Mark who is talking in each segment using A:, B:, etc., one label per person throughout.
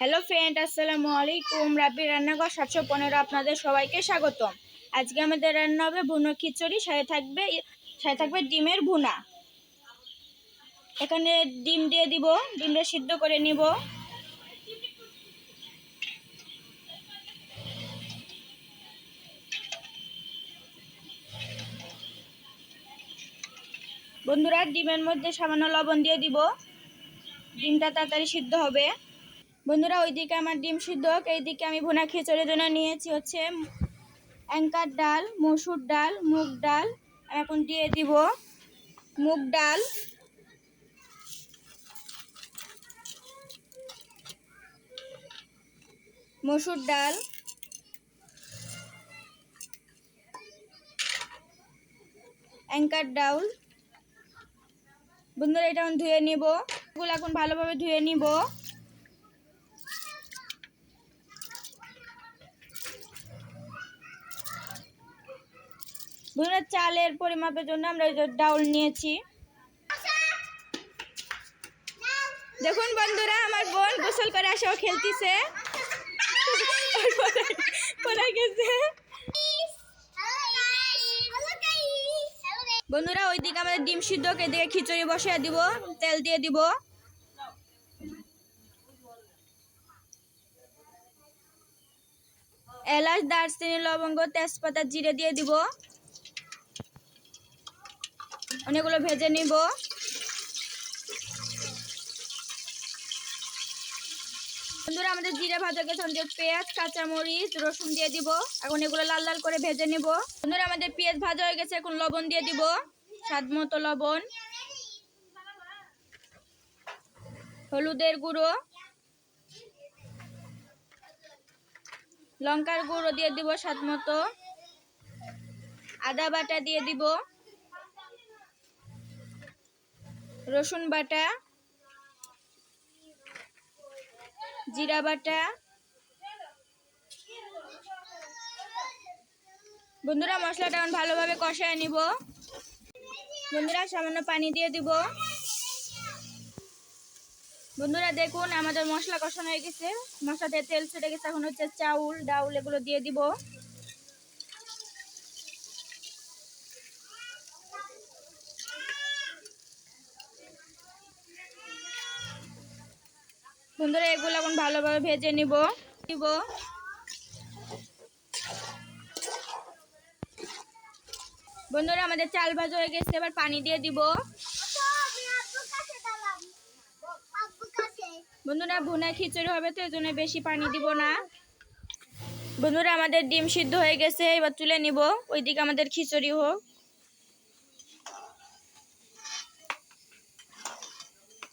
A: Hello friend আসসালামু আলাইকুম। রাব্বি রান্নাঘর সাতশো পনেরো আপনাদের সবাইকে স্বাগতম। আজকে আমাদের রান্না হবে ভুনো খিচুড়ি, সাথে থাকবে সাথে থাকবে ডিমের ভুনা। এখানে ডিম দিয়ে দিব, ডিমটা সিদ্ধ করে নিব। বন্ধুরা, ডিমের মধ্যে সামান্য লবণ দিয়ে দিব। ডিমটা তাড়াতাড়ি সিদ্ধ হবে। বন্ধুরা, ওইদিকে আমার ডিম সিদ্ধ হোক, এইদিকে আমি ভুনা খিচুড়ির জন্য নিয়েছি হচ্ছে অ্যাঙ্কার ডাল, মসুর ডাল, মুগ ডাল। এখন দিয়ে দিব মুগ ডাল। মসুর ডাল। অ্যাঙ্কার ডাউল বন্ধুরা, এটা এখন ধুয়ে নিব। এখন ভালোভাবে ধুয়ে নিব। বন্ধুরা চালের পরিমাপের জন্য আমরা ডাউল নিয়েছি। দেখুন বন্ধুরা, আমার বোন গোসল করে আসে, ও খেলতেছে। গেছে? বন্ধুরা, ওইদিকে আমাদের ডিম সিদ্ধ এদিকে খিচুড়ি বসিয়ে দিব, তেল দিয়ে দিব। এলাচ, দারচিনি, লবঙ্গ, তেজপাতা, জিরে দিয়ে দিব। অনেকগুলো ভেজে নিব। বন্ধুরা, আমাদের জিরে ভাজা গেছে আমাদের পেঁয়াজ, কাঁচামরিচ, রসুন দিয়ে দিব। এখন এগুলো লাল লাল করে ভেজে নিব। বন্ধুরা, আমাদের পেঁয়াজ ভাজা হয়ে গেছে, এখন লবণ দিয়ে দিব। স্বাদ মতো লবণ। হলুদের গুঁড়ো। লঙ্কার গুঁড়ো দিয়ে দিব স্বাদ মতো। আদা বাটা দিয়ে দিব। রসুন বাটা, জিরা বাটা। বন্ধুরা, মশলাটা এখন ভালোভাবে কষায় নিব। বন্ধুরা, সামান্য পানি দিয়ে দিব। বন্ধুরা, দেখুন, আমাদের মশলা কষানো হয়ে গেছে। মশলাতে তেল ছেড়ে গেছে, এখন হচ্ছে চাউল, ডাউল এগুলো দিয়ে দিব। বন্ধুরা, এগুলো এখন ভালোভাবে ভেজে নিব। নিব। বন্ধুরা, আমাদের চাল ভাজা হয়ে গেছে, এবার পানি দিয়ে দিব। বন্ধুরা ভুনা খিচুড়ি হবে তো এই জন্য বেশি পানি দিব না। বন্ধুরা, আমাদের ডিম সিদ্ধ হয়ে গেছে, এবার তুলে নিব। ওইদিকে আমাদের খিচুড়ি হোক।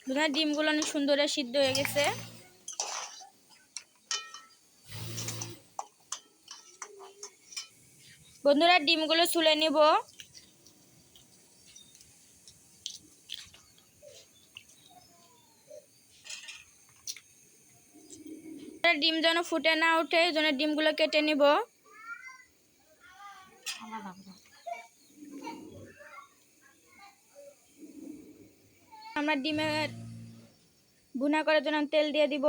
A: বন্ধুরা ডিমগুলো অনেক সুন্দর সিদ্ধ হয়ে গেছে। বন্ধুরা, ডিমগুলো তুলে নিব। ডিম যেন ফুটে না ওঠে জন্য ডিমগুলো কেটে নিব। আমরা ডিমের ভুনা করার জন্য তেল দিয়ে দিব।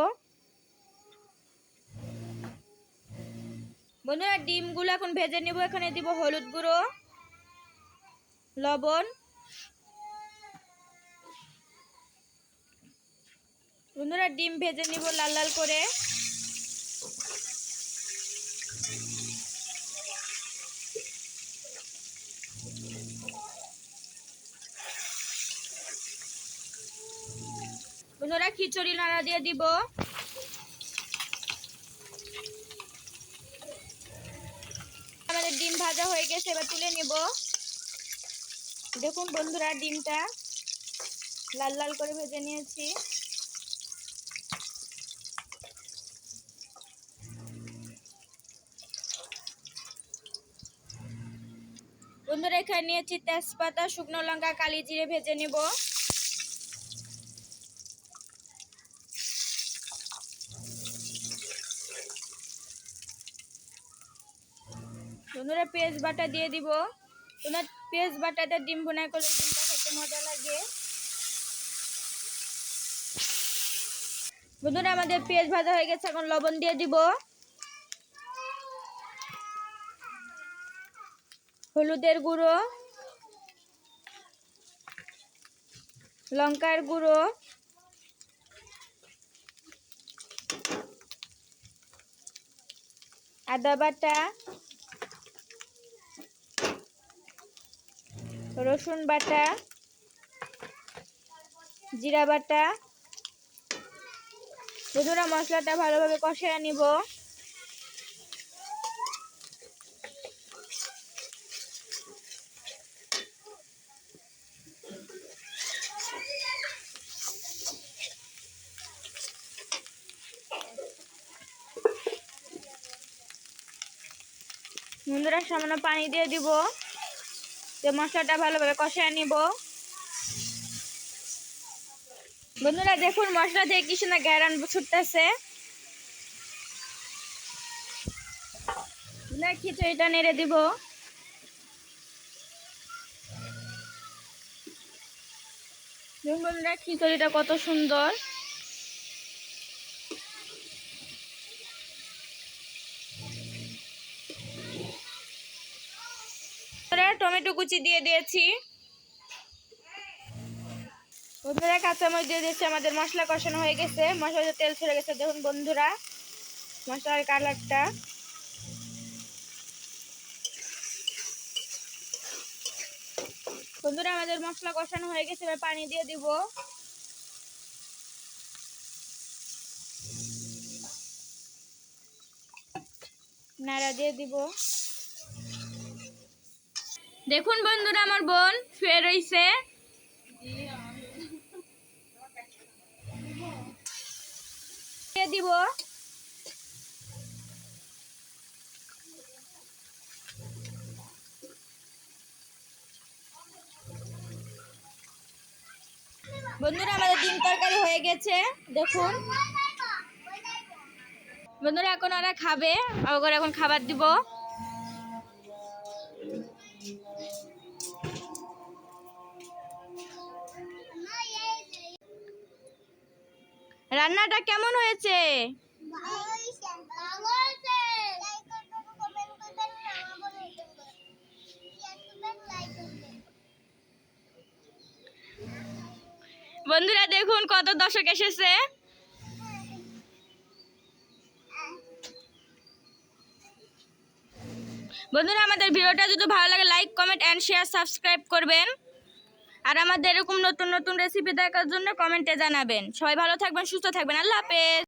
A: বন্ধুরা, ডিমগুলো এখন ভেজে নিব। এখানে দিব হলুদ গুঁড়ো, লবণ। বন্ধুরা, ডিম ভেজে নিব লাল লাল করে। বন্ধুরা খিচুড়ি নাড়া দিয়ে দিব। আমাদের ডিম ভাজা হয়ে গেছে, এবার তুলে নিব। দেখুন বন্ধুরা ডিমটা লাল লাল করে ভেজে নিয়েছি। বন্ধুরা এখানে নিয়েছি তেজপাতা, শুকনো লঙ্কা, কালি জিরে ভেজে নেব। বন্ধুরা, পেঁয়াজ বাটা দিয়ে দিব। তোমার পেঁয়াজ বাটাতে ডিম ভুনা করলে ডিমটা খেতে মজা লাগে। বন্ধুরা, আমাদের পেঁয়াজ ভাজা হয়ে গেছে, এখন লবণ দিয়ে দিব। হলুদের গুঁড়ো, লঙ্কার গুঁড়ো, আদা বাটা রসুন বাটা জিরা বাটা। বন্ধুরা মশলাটা ভালোভাবে কষিয়ে নিব। বন্ধুরা সামান্য পানি দিয়ে দিব। তো মশলাটা ভালোভাবে কষিয়ে নিব। বন্ধুরা, দেখুন মশলা দিয়ে কি সুন্দর গ্যারান ছুটতেছে। খিচুড়িটা নেড়ে দিব। বন্ধুরা, খিচুড়িটা কত সুন্দর। টমেটো কুচি দিয়ে দিয়েছি। বন্ধুরা, কাঁচামরিচ দিয়ে দিয়েছি। আমাদের মশলা কষানো হয়ে গেছে। মশলা তেল ছেড়ে গেছে, দেখুন বন্ধুরা। মশলার কালারটা। বন্ধুরা, আমাদের মশলা কষানো হয়ে গেছে। এবার পানি দিয়ে দিব। নাড়া দিয়ে দিব। দেখুন বন্ধুরা, আমার বোন শুয়ে দিয়ে দিব। বন্ধুরা, আমাদের ডিম তরকারি হয়ে গেছে। দেখুন। বন্ধুরা, এখন ওরা খাবে। ওরা এখন খাবার দিব। রান্নাটা কেমন হয়েছে? বন্ধুরা দেখুন কত দর্শক এসেছে। বন্ধুরা আমাদের ভিডিওটা যদি ভালো লাগে like comment and share subscribe করবেন। আর আমাদের এরকম নতুন নতুন রেসিপি দেখার জন্য কমেন্টে জানাবেন। সবাই ভালো থাকবেন, সুস্থ থাকবেন। আল্লাহ হাফেজ।